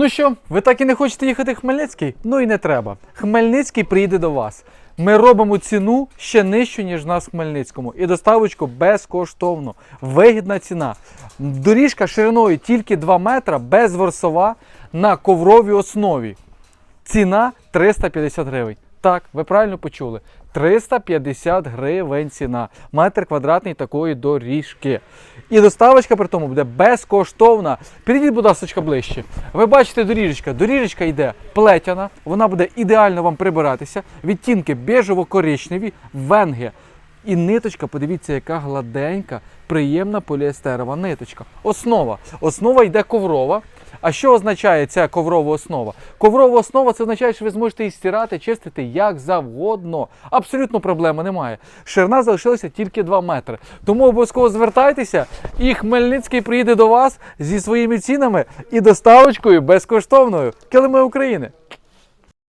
Ну що, ви так і не хочете їхати в Хмельницький? Ну і не треба. Хмельницький приїде до вас. Ми робимо ціну ще нижчу, ніж в нас в Хмельницькому. І доставочку безкоштовно. Вигідна ціна. Доріжка шириною тільки 2 метра, без ворсова на ковровій основі. Ціна 350 гривень. Так, ви правильно почули. 350 гривень ціна. Метр квадратний такої доріжки. І доставочка при тому буде безкоштовна. Підійдіть, будь ласка, ближче. Ви бачите доріжечка. Доріжечка йде плетяна, вона буде ідеально вам прибиратися. Відтінки бежево-коричневі, венги. І ниточка, подивіться, яка гладенька, приємна поліестерова ниточка. Основа. Основа йде коврова. А що означає ця коврова основа? Коврова основа це означає, що ви зможете її стирати, чистити як завгодно. Абсолютно проблеми немає. Ширина залишилася тільки 2 метри. Тому обов'язково звертайтеся, і Хмельницький приїде до вас зі своїми цінами і доставочкою безкоштовною. Килими України.